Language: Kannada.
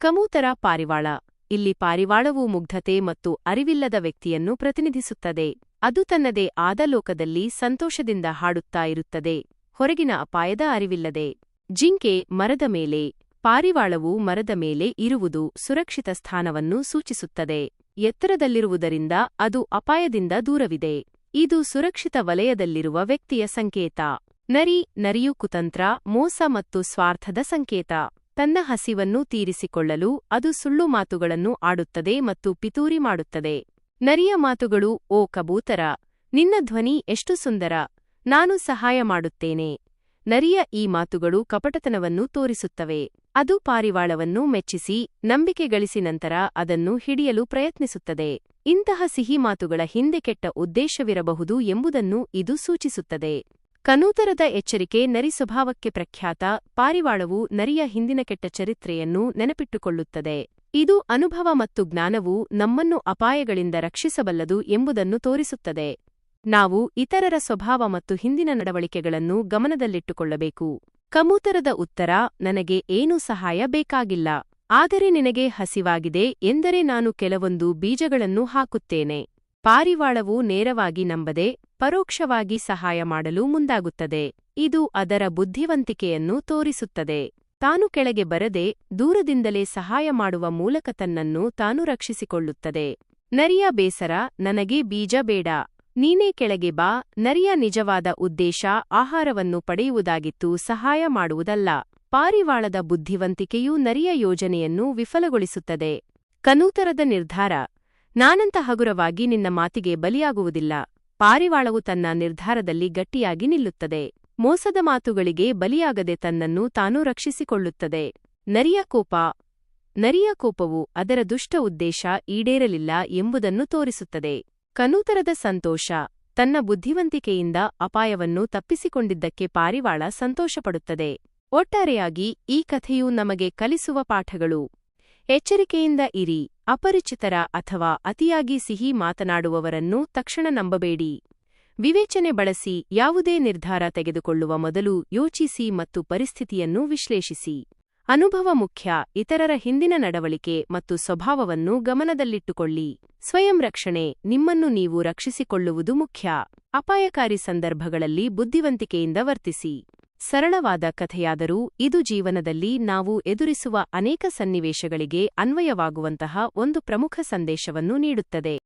ಕಮೂತರ ಪಾರಿವಾಳ. ಇಲ್ಲಿ ಪಾರಿವಾಳವು ಮುಗ್ಧತೆ ಮತ್ತು ಅರಿವಿಲ್ಲದ ವ್ಯಕ್ತಿಯನ್ನು ಪ್ರತಿನಿಧಿಸುತ್ತದೆ. ಅದು ತನ್ನದೇ ಆದ ಲೋಕದಲ್ಲಿ ಸಂತೋಷದಿಂದ ಹಾಡುತ್ತಾ ಇರುತ್ತದೆ. ಹೊರಗಿನ ಅಪಾಯದ ಅರಿವಿಲ್ಲದೆ. ಜಿಂಕೆ ಮರದ ಮೇಲೆ, ಪಾರಿವಾಳವು ಮರದ ಮೇಲೆ ಇರುವುದು ಸುರಕ್ಷಿತ ಸ್ಥಾನವನ್ನು ಸೂಚಿಸುತ್ತದೆ. ಎತ್ತರದಲ್ಲಿರುವುದರಿಂದ ಅದು ಅಪಾಯದಿಂದ ದೂರವಿದೆ. ಇದು ಸುರಕ್ಷಿತ ವಲಯದಲ್ಲಿರುವ ವ್ಯಕ್ತಿಯ ಸಂಕೇತ. ನರಿ, ನರಿಯು ಕುತಂತ್ರ, ಮೋಸ ಮತ್ತು ಸ್ವಾರ್ಥದ ಸಂಕೇತ. ತನ್ನ ಹಸಿವನ್ನು ತೀರಿಸಿಕೊಳ್ಳಲು ಅದು ಸುಳ್ಳು ಮಾತುಗಳನ್ನು ಆಡುತ್ತದೆ ಮತ್ತು ಪಿತೂರಿ ಮಾಡುತ್ತದೆ. ನರಿಯ ಮಾತುಗಳು, ಓ ಕಬೂತರ, ನಿನ್ನ ಧ್ವನಿ ಎಷ್ಟು ಸುಂದರ, ನಾನು ಸಹಾಯ ಮಾಡುತ್ತೇನೆ. ನರಿಯ ಈ ಮಾತುಗಳು ಕಪಟತನವನ್ನು ತೋರಿಸುತ್ತವೆ. ಅದು ಪಾರಿವಾಳವನ್ನು ಮೆಚ್ಚಿಸಿ ನಂಬಿಕೆ ಗಳಿಸಿ ನಂತರ ಅದನ್ನು ಹಿಡಿಯಲು ಪ್ರಯತ್ನಿಸುತ್ತದೆ. ಇಂತಹ ಸಿಹಿ ಮಾತುಗಳ ಹಿಂದೆ ಕೆಟ್ಟ ಉದ್ದೇಶವಿರಬಹುದು ಎಂಬುದನ್ನು ಇದು ಸೂಚಿಸುತ್ತದೆ. ಕನೂತರದ ಎಚ್ಚರಿಕೆ ನರಿ ಸ್ವಭಾವಕ್ಕೆ ಪ್ರಖ್ಯಾತ ಪಾರಿವಾಳವು ನರಿಯ ಹಿಂದಿನ ಕೆಟ್ಟ ಚರಿತ್ರೆಯನ್ನು ನೆನಪಿಟ್ಟುಕೊಳ್ಳುತ್ತದೆ. ಇದು ಅನುಭವ ಮತ್ತು ಜ್ಞಾನವು ನಮ್ಮನ್ನು ಅಪಾಯಗಳಿಂದ ರಕ್ಷಿಸಬಲ್ಲದು ಎಂಬುದನ್ನು ತೋರಿಸುತ್ತದೆ. ನಾವು ಇತರರ ಸ್ವಭಾವ ಮತ್ತು ಹಿಂದಿನ ನಡವಳಿಕೆಗಳನ್ನು ಗಮನದಲ್ಲಿಟ್ಟುಕೊಳ್ಳಬೇಕು. ಕಮೂತರದ ಉತ್ತರ, ನನಗೆ ಏನೂ ಸಹಾಯ ಬೇಕಾಗಿಲ್ಲ. ಆದರೆ ನಿನಗೆ ಹಸಿವಾಗಿದೆ ಎಂದರೆ ನಾನು ಕೆಲವೊಂದು ಬೀಜಗಳನ್ನು ಹಾಕುತ್ತೇನೆ. ಪಾರಿವಾಳವು ನೇರವಾಗಿ ನಂಬದೆ ಪರೋಕ್ಷವಾಗಿ ಸಹಾಯ ಮಾಡಲು ಮುಂದಾಗುತ್ತದೆ. ಇದು ಅದರ ಬುದ್ಧಿವಂತಿಕೆಯನ್ನು ತೋರಿಸುತ್ತದೆ. ತಾನು ಕೆಳಗೆ ಬರದೆ ದೂರದಿಂದಲೇ ಸಹಾಯ ಮಾಡುವ ಮೂಲಕ ತನ್ನನ್ನು ತಾನು ರಕ್ಷಿಸಿಕೊಳ್ಳುತ್ತದೆ. ನರಿಯ ಬೇಸರ, ನನಗೆ ಬೀಜ ಬೇಡ. ನೀನೇ ಕೆಳಗೆ ಬಾ. ನರಿಯ ನಿಜವಾದ ಉದ್ದೇಶ ಆಹಾರವನ್ನು ಪಡೆಯುವುದಾಗಿತ್ತು, ಸಹಾಯ ಮಾಡುವುದಲ್ಲ. ಪಾರಿವಾಳದ ಬುದ್ಧಿವಂತಿಕೆಯು ನರಿಯ ಯೋಜನೆಯನ್ನು ವಿಫಲಗೊಳಿಸುತ್ತದೆ. ಕನೂತರದ ನಿರ್ಧಾರ. ನಾನಂತ ಹಗುರವಾಗಿ ನಿನ್ನ ಮಾತಿಗೆ ಬಲಿಯಾಗುವುದಿಲ್ಲ. ಪಾರಿವಾಳವು ತನ್ನ ನಿರ್ಧಾರದಲ್ಲಿ ಗಟ್ಟಿಯಾಗಿ ನಿಲ್ಲುತ್ತದೆ. ಮೋಸದ ಮಾತುಗಳಿಗೆ ಬಲಿಯಾಗದೆ ತನ್ನನ್ನು ತಾನು ರಕ್ಷಿಸಿಕೊಳ್ಳುತ್ತದೆ. ನರಿಯ ಕೋಪ. ನರಿಯ ಕೋಪವು ಅದರ ದುಷ್ಟ ಉದ್ದೇಶ ಈಡೇರಲಿಲ್ಲ ಎಂಬುದನ್ನು ತೋರಿಸುತ್ತದೆ. ಕನೂತರದ ಸಂತೋಷ. ತನ್ನ ಬುದ್ಧಿವಂತಿಕೆಯಿಂದ ಅಪಾಯವನ್ನು ತಪ್ಪಿಸಿಕೊಂಡಿದ್ದಕ್ಕೆ ಪಾರಿವಾಳ ಸಂತೋಷಪಡುತ್ತದೆ. ಒಟ್ಟಾರೆಯಾಗಿ ಈ ಕಥೆಯು ನಮಗೆ ಕಲಿಸುವ ಪಾಠಗಳು. ಎಚ್ಚರಿಕೆಯಿಂದ ಇರಿ, ಅಪರಿಚಿತರ ಅಥವಾ ಅತಿಯಾಗಿ ಸಿಹಿ ಮಾತನಾಡುವವರನ್ನು ತಕ್ಷಣ ನಂಬಬೇಡಿ. ವಿವೇಚನೆ ಬಳಸಿ, ಯಾವುದೇ ನಿರ್ಧಾರ ತೆಗೆದುಕೊಳ್ಳುವ ಮೊದಲು ಯೋಚಿಸಿ ಮತ್ತು ಪರಿಸ್ಥಿತಿಯನ್ನು ವಿಶ್ಲೇಷಿಸಿ. ಅನುಭವ ಮುಖ್ಯ, ಇತರರ ಹಿಂದಿನ ನಡವಳಿಕೆ ಮತ್ತು ಸ್ವಭಾವವನ್ನು ಗಮನದಲ್ಲಿಟ್ಟುಕೊಳ್ಳಿ. ಸ್ವಯಂ ರಕ್ಷಣೆ, ನಿಮ್ಮನ್ನು ನೀವು ರಕ್ಷಿಸಿಕೊಳ್ಳುವುದು ಮುಖ್ಯ. ಅಪಾಯಕಾರಿ ಸಂದರ್ಭಗಳಲ್ಲಿ ಬುದ್ಧಿವಂತಿಕೆಯಿಂದ ವರ್ತಿಸಿ. ಸರಳವಾದ ಕಥೆಯಾದರೂ ಇದು ಜೀವನದಲ್ಲಿ ನಾವು ಎದುರಿಸುವ ಅನೇಕ ಸನ್ನಿವೇಶಗಳಿಗೆ ಅನ್ವಯವಾಗುವಂತಹ ಒಂದು ಪ್ರಮುಖ ಸಂದೇಶವನ್ನು ನೀಡುತ್ತದೆ.